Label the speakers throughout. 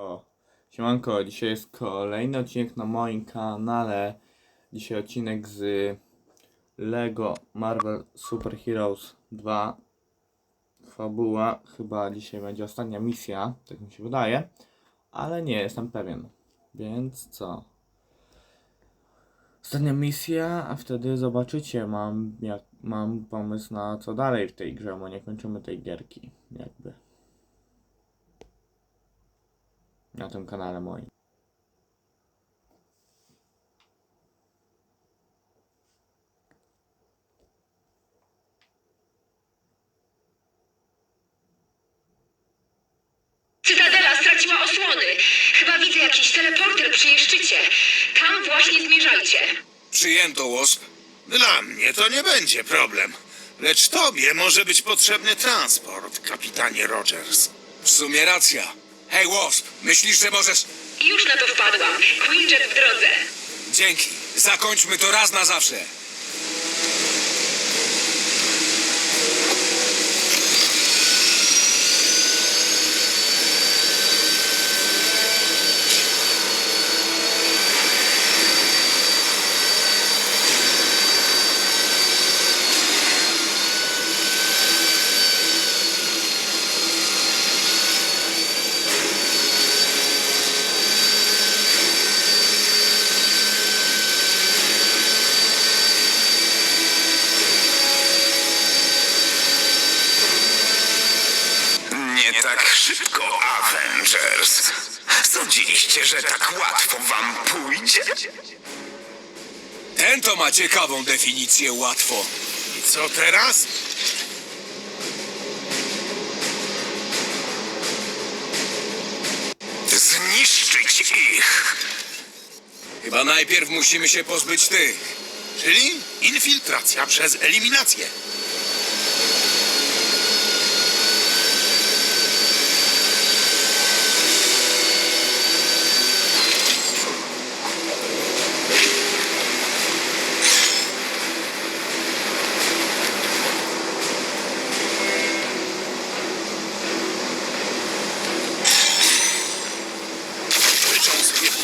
Speaker 1: O, siemanko, dzisiaj jest kolejny odcinek na moim kanale. Dzisiaj odcinek z Lego Marvel Super Heroes 2. Fabuła, chyba dzisiaj będzie ostatnia misja, tak mi się wydaje, ale nie jestem pewien. Więc co? Ostatnia misja, a wtedy zobaczycie, mam, jak, mam pomysł na co dalej w tej grze, bo nie kończymy tej gierki, jakby. Na tym kanale moim.
Speaker 2: Cytadela straciła osłony. Chyba widzę jakiś teleporter przy jej szczycie. Tam właśnie zmierzajcie.
Speaker 3: Przyjęto, Wasp.
Speaker 4: Dla mnie to nie będzie problem. Lecz tobie może być potrzebny transport, kapitanie Rogers.
Speaker 3: W sumie racja. Hej, Wasp, myślisz, że możesz...
Speaker 2: Już na to wpadłam. Quinjet w drodze.
Speaker 3: Dzięki. Zakończmy to raz na zawsze.
Speaker 5: Nie tak szybko, Avengers. Sądziliście, że tak łatwo wam pójdzie?
Speaker 3: Ten to ma ciekawą definicję łatwo.
Speaker 4: I co teraz?
Speaker 5: Zniszczyć ich!
Speaker 3: Chyba najpierw musimy się pozbyć tych.
Speaker 4: Czyli infiltracja przez eliminację.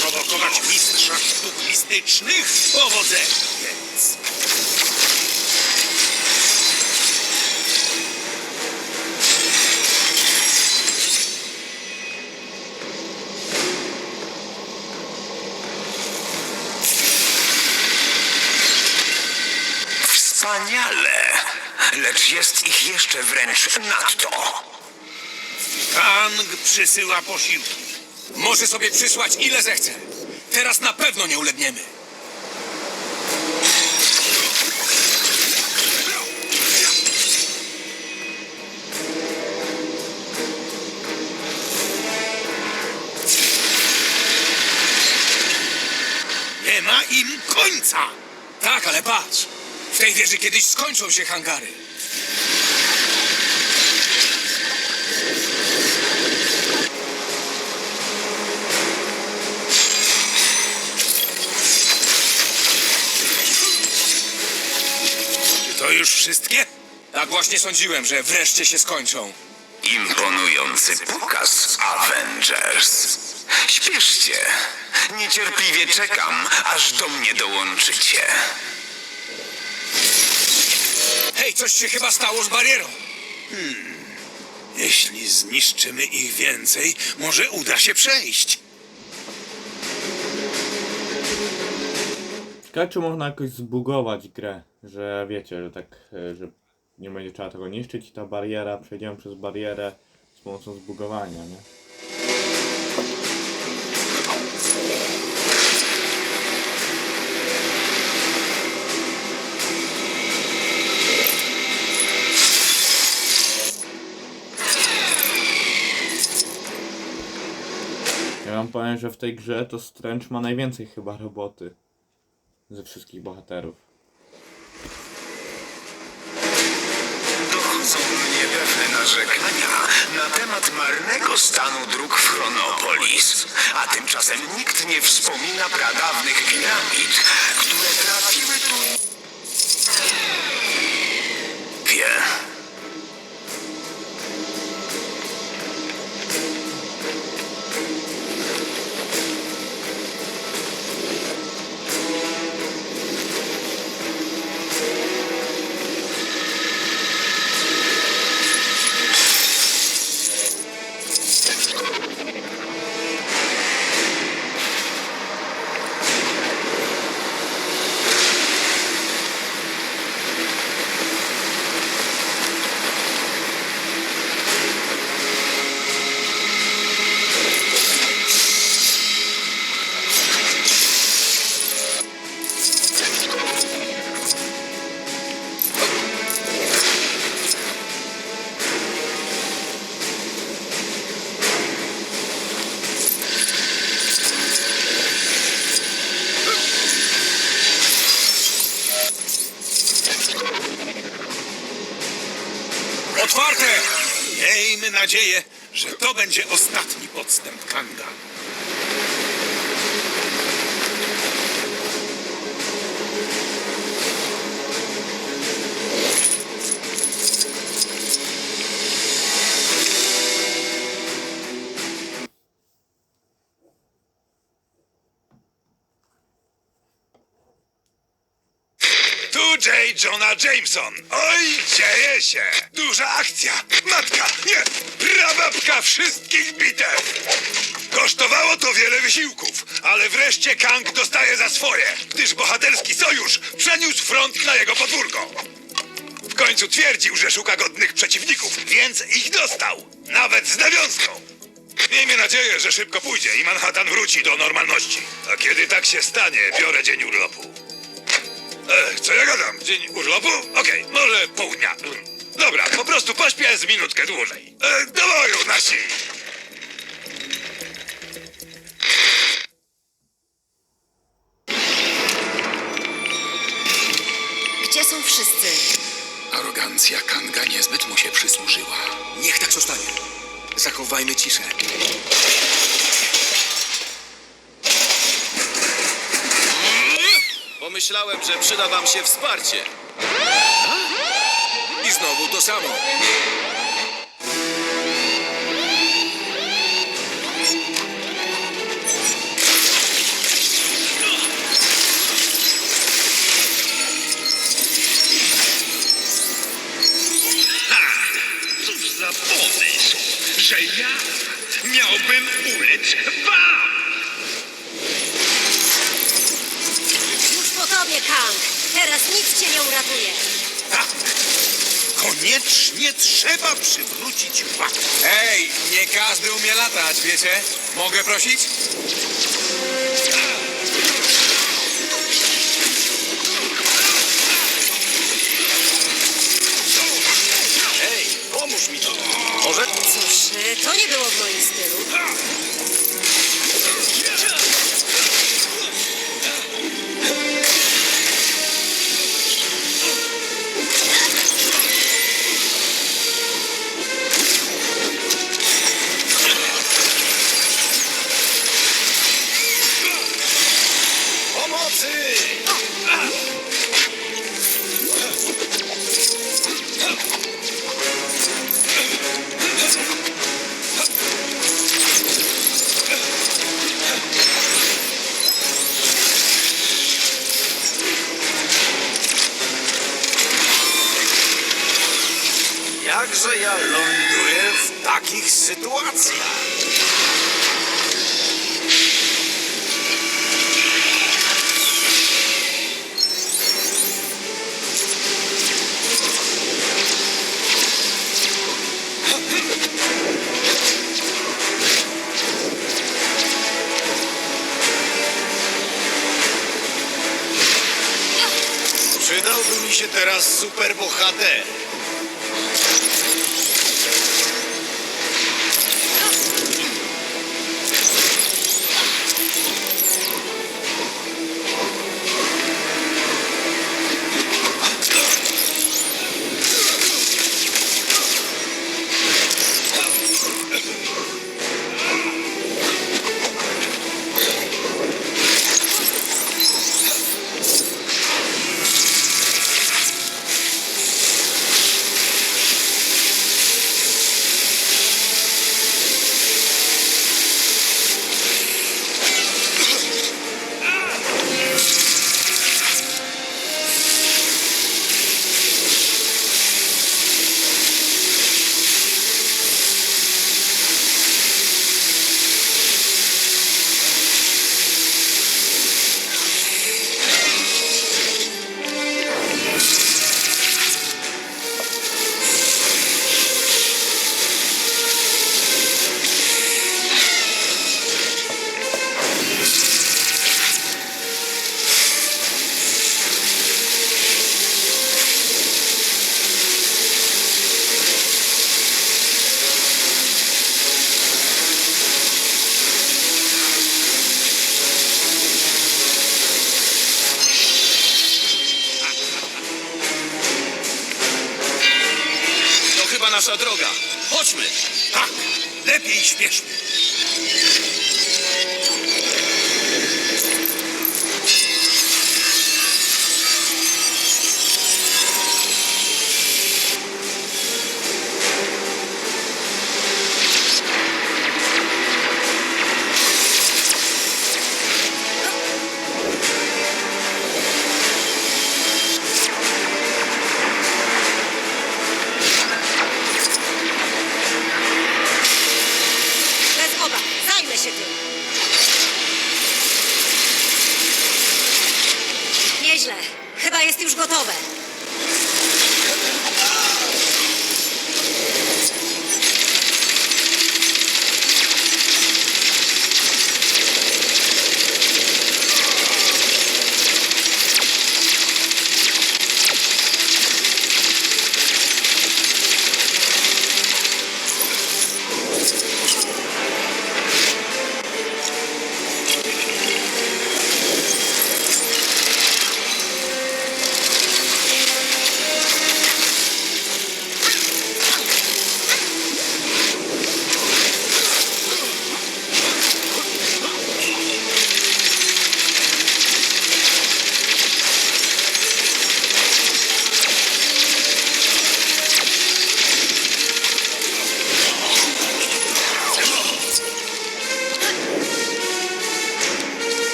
Speaker 4: Sobie uprowokować mistrza sztuk mistycznych? Powodzenia więc.
Speaker 5: Wspaniale! Lecz jest ich jeszcze wręcz nadto.
Speaker 4: Kang przysyła posiłki.
Speaker 3: Może sobie przysłać ile zechce. Teraz na pewno nie ulegniemy.
Speaker 4: Nie ma im końca.
Speaker 3: Tak, ale patrz. W tej wieży kiedyś skończą się hangary.
Speaker 4: To już wszystkie?
Speaker 3: Tak właśnie sądziłem, że wreszcie się skończą.
Speaker 5: Imponujący pokaz, Avengers. Śpieszcie. Niecierpliwie czekam, aż do mnie dołączycie.
Speaker 3: Hej, coś się chyba stało z barierą.
Speaker 4: Jeśli zniszczymy ich więcej, może uda się przejść.
Speaker 1: Ciekawe czy można jakoś zbugować grę, że wiecie, że tak, e, że nie będzie trzeba tego niszczyć i ta bariera, przejdziemy przez barierę z pomocą zbugowania, nie? Ja wam powiem, że w tej grze to Strange ma najwięcej chyba roboty ze wszystkich bohaterów.
Speaker 5: Dochodzą mnie pewne narzekania na temat marnego stanu dróg w Chronopolis. A tymczasem nikt nie wspomina pradawnych piramid, które trafiły tu...
Speaker 6: nadzieję, że to będzie ostatni podstęp Kanga. Jameson. Oj, dzieje się. Duża akcja. Matka, nie, prababka wszystkich bitew. Kosztowało to wiele wysiłków, ale wreszcie Kang dostaje za swoje, gdyż bohaterski sojusz przeniósł front na jego podwórko. W końcu twierdził, że szuka godnych przeciwników, więc ich dostał. Nawet z nawiązką. Miejmy nadzieję, że szybko pójdzie i Manhattan wróci do normalności. A kiedy tak się stanie, biorę dzień urlopu. E, co ja gadam? Dzień urlopu? Okej, może pół dnia. Dobra, po prostu pośpię z minutkę dłużej. E, do boju, nasi!
Speaker 7: Gdzie są wszyscy?
Speaker 5: Arogancja Kanga niezbyt mu się przysłużyła.
Speaker 3: Niech tak zostanie. Zachowajmy ciszę.
Speaker 8: Pomyślałem, że przyda wam się wsparcie.
Speaker 3: I znowu to samo.
Speaker 5: Superbohater.
Speaker 8: Nasza droga. Chodźmy!
Speaker 3: Tak, lepiej śpieszmy.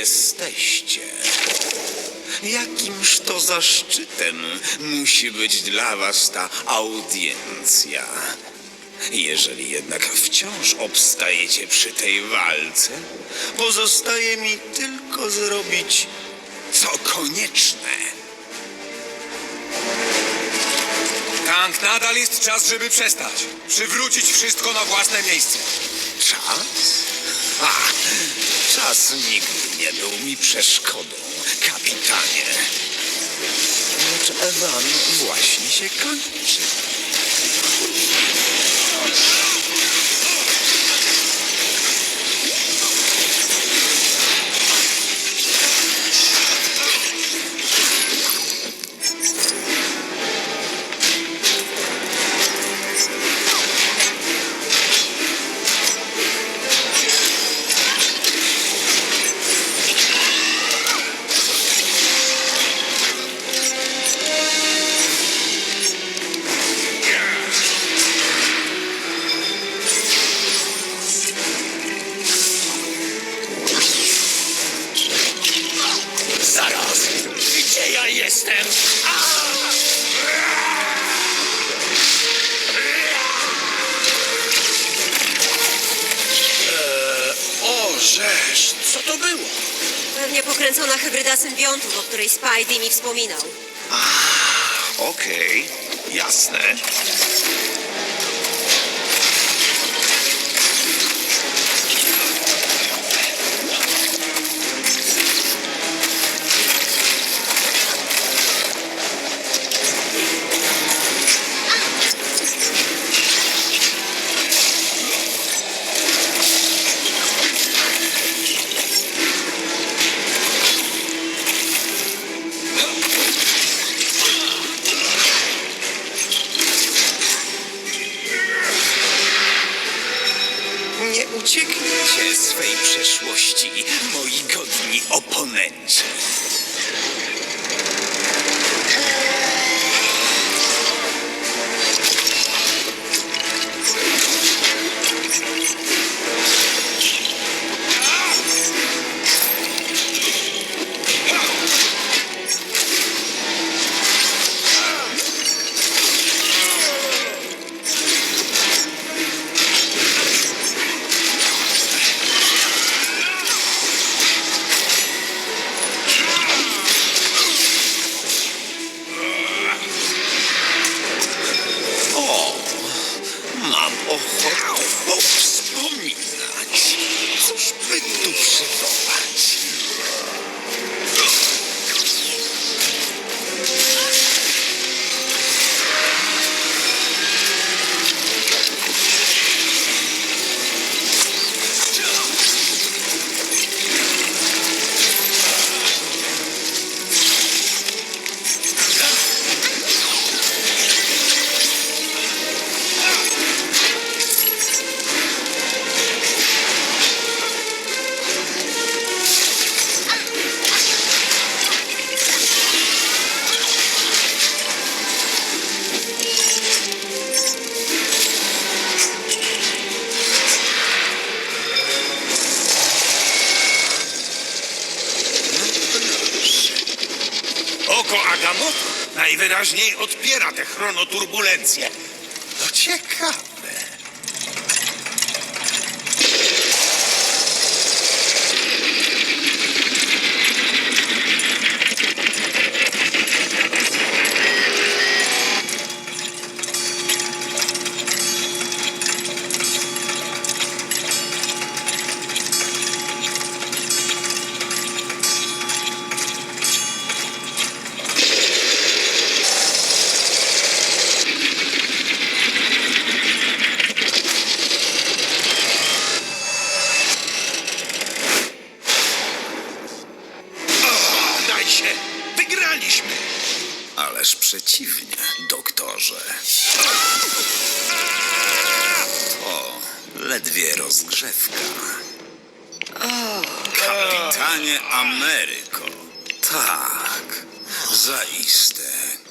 Speaker 5: Jesteście. Jakimż to zaszczytem musi być dla was ta audiencja. Jeżeli jednak wciąż obstajecie przy tej walce, pozostaje mi tylko zrobić co konieczne.
Speaker 3: Kang, nadal jest czas, żeby przestać. Przywrócić wszystko na własne miejsce.
Speaker 5: Czas? A, czas nigdy nie był mi przeszkodą, kapitanie. Lecz Ewan właśnie się kończy.
Speaker 7: Spidey mi wspominał.
Speaker 5: Okej,
Speaker 6: Najwyraźniej odpiera te chronoturbulencje. To ciekawe. Daj się! Wygraliśmy!
Speaker 5: Ależ przeciwnie, doktorze. To ledwie rozgrzewka. Kapitanie Ameryko. Tak, zaiste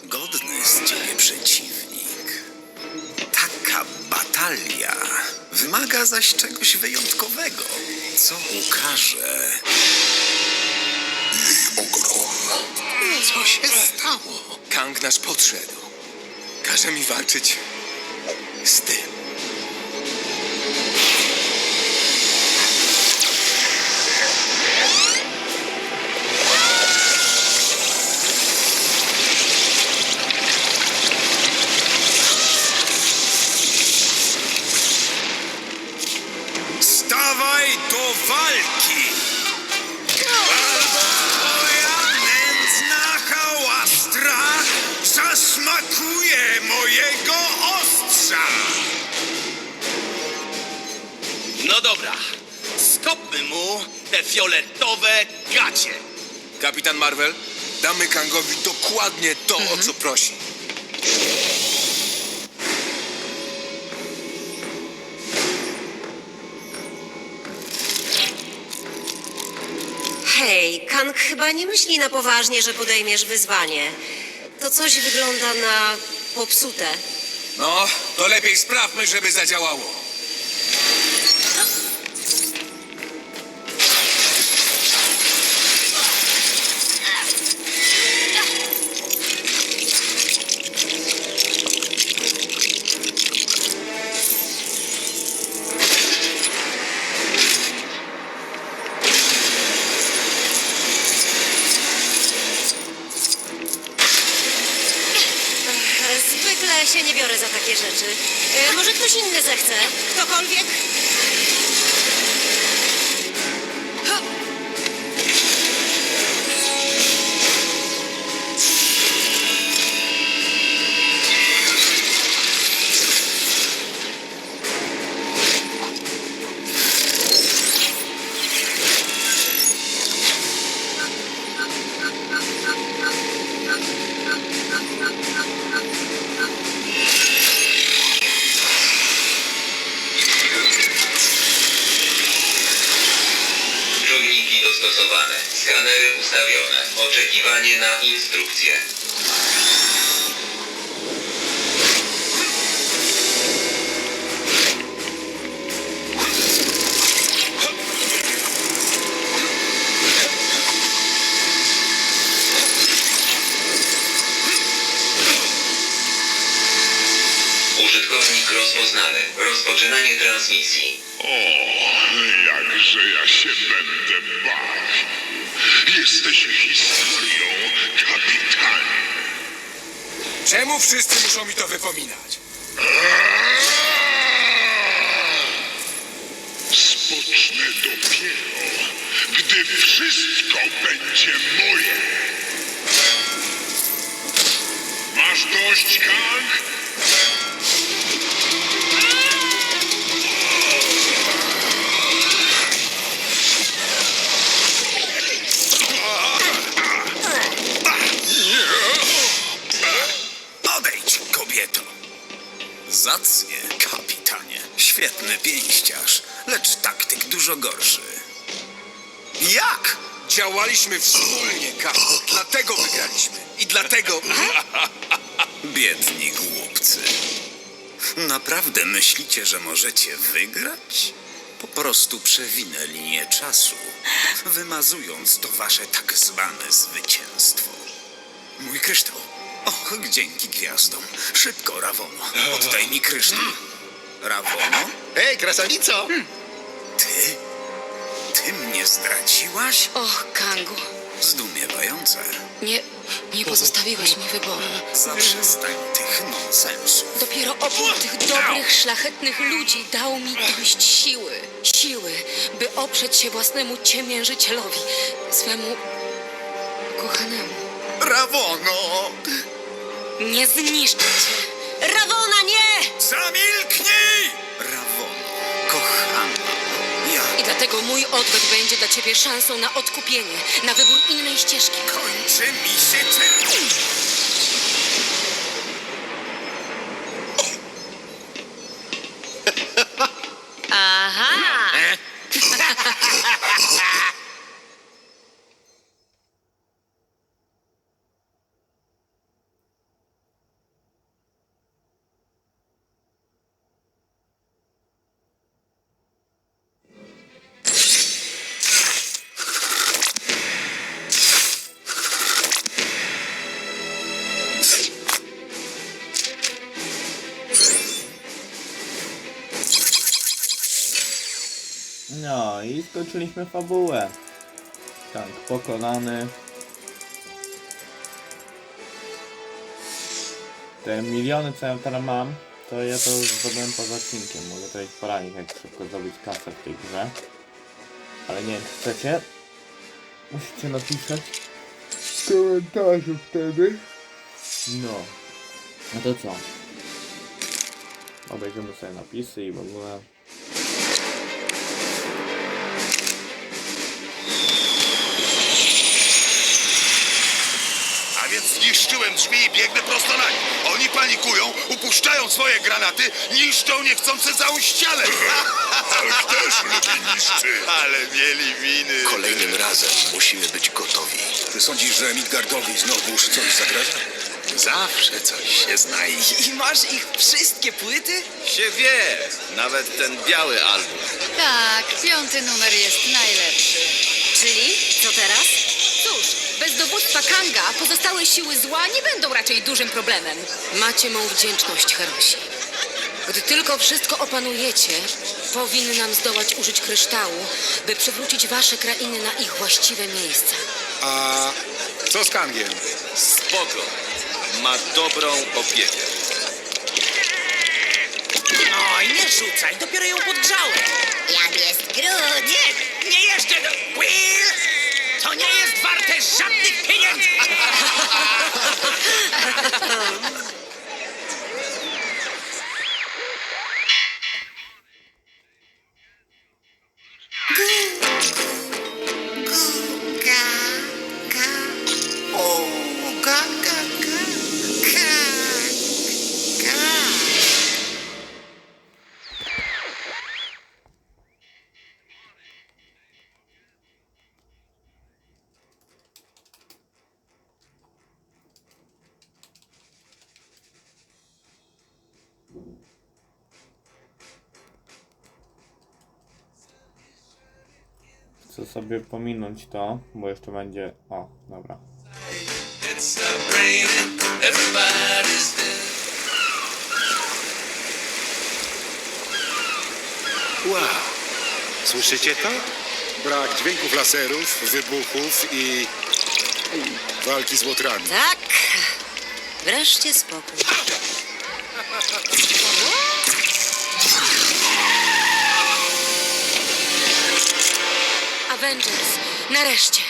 Speaker 5: godny z ciebie przeciwnik. Taka batalia wymaga zaś czegoś wyjątkowego, co ukaże
Speaker 3: Co się stało? Kang nasz podszedł. Każe mi walczyć z tym. Dokładnie to, o co prosi.
Speaker 7: Hej, Kang chyba nie myśli na poważnie, że podejmiesz wyzwanie. To coś wygląda na popsute.
Speaker 3: No, to lepiej sprawmy, żeby zadziałało.
Speaker 9: Jesteś historią, kapitanie.
Speaker 3: Czemu wszyscy muszą mi to wypominać?
Speaker 9: Spocznę dopiero, gdy wszystko będzie moje. Masz dość, Kang?
Speaker 5: Zacnie, kapitanie. Świetny pięściarz, lecz taktyk dużo gorszy. Jak?
Speaker 3: Działaliśmy wspólnie, Kang. Dlatego wygraliśmy. I dlatego...
Speaker 5: Biedni głupcy. Naprawdę myślicie, że możecie wygrać? Po prostu przewinę linię czasu, wymazując to wasze tak zwane zwycięstwo. Mój kryształ, Och, dzięki gwiazdom. Szybko, Rawono. Oddaj mi kryształ. Rawono?
Speaker 8: Hej, krasawico!
Speaker 5: Ty? Ty mnie zdradziłaś?
Speaker 10: Och, Kangu,
Speaker 5: Zdumiewające.
Speaker 10: nie, nie pozostawiłeś mi wyboru.
Speaker 5: Zaprzestań tych nonsensów.
Speaker 10: Dopiero obóz tych dobrych, szlachetnych ludzi dał mi dość siły. Siły, by oprzeć się własnemu ciemiężycielowi, swemu kochanemu.
Speaker 5: Rawono!
Speaker 10: Nie zniszczę cię.
Speaker 7: Rawona, nie!
Speaker 5: Zamilknij! Rawono, kochana. Ja
Speaker 10: I dlatego mój odwet będzie dla ciebie szansą na odkupienie, na wybór innej ścieżki.
Speaker 5: kończy mi się termin.
Speaker 1: No i skończyliśmy fabułę. Tank pokonany. Te miliony, co ja teraz mam, to ja to zdobyłem poza odcinkiem. Mogę iść poradzić, jak szybko zdobyć kasę w tej grze. Ale nie wiem, czy chcecie. Musicie napisać w komentarzu wtedy. No. No to co? Obejrzymy sobie napisy i w ogóle.
Speaker 6: Drzwi i biegnę prosto na nich. Oni panikują, upuszczają swoje granaty, niszczą niechcące całą ścianę. Ależ też lubi niszczy. Ale mieli winy.
Speaker 8: Kolejnym razem musimy być gotowi.
Speaker 6: Ty sądzisz, że Midgardowi znowuż coś zagraża? Zawsze coś się znajdzie.
Speaker 11: I masz ich wszystkie płyty?
Speaker 8: Się wie, nawet ten biały album.
Speaker 10: Tak, piąty numer jest najlepszy.
Speaker 7: Czyli co teraz?
Speaker 10: Kanga pozostałe siły zła nie będą raczej dużym problemem. Macie mą wdzięczność, Herosi. Gdy tylko wszystko opanujecie, powinnam zdołać użyć kryształu, by przywrócić wasze krainy na ich właściwe miejsca.
Speaker 3: A co z Kangiem?
Speaker 8: Spoko. Ma dobrą opiekę.
Speaker 11: No i nie rzucaj, dopiero ją podgrzałem.
Speaker 7: Jak jest Groot!
Speaker 11: Nie, nie jeszcze do... Will! To nie jest warte żadnych
Speaker 1: room. Sobie pominąć to, bo jeszcze będzie... O, dobra.
Speaker 6: Wow. Słyszycie to? Brak dźwięków laserów, wybuchów i walki z łotrami.
Speaker 7: Tak. Wreszcie spokój.
Speaker 10: Avengers, nareszcie!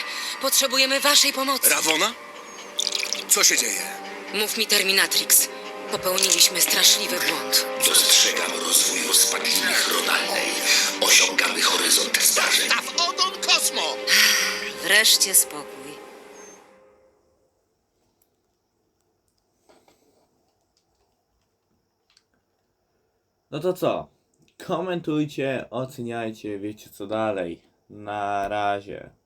Speaker 10: Potrzebujemy waszej pomocy.
Speaker 3: Rawona? Co się dzieje?
Speaker 10: Mów mi, Terminatrix. Popełniliśmy straszliwy błąd.
Speaker 5: Dostrzegam rozwój rozpadliny chronalnej. Osiągamy horyzont zdarzeń.
Speaker 7: Wreszcie spokój.
Speaker 1: No to co? Komentujcie, oceniajcie, wiecie co dalej. Na razie.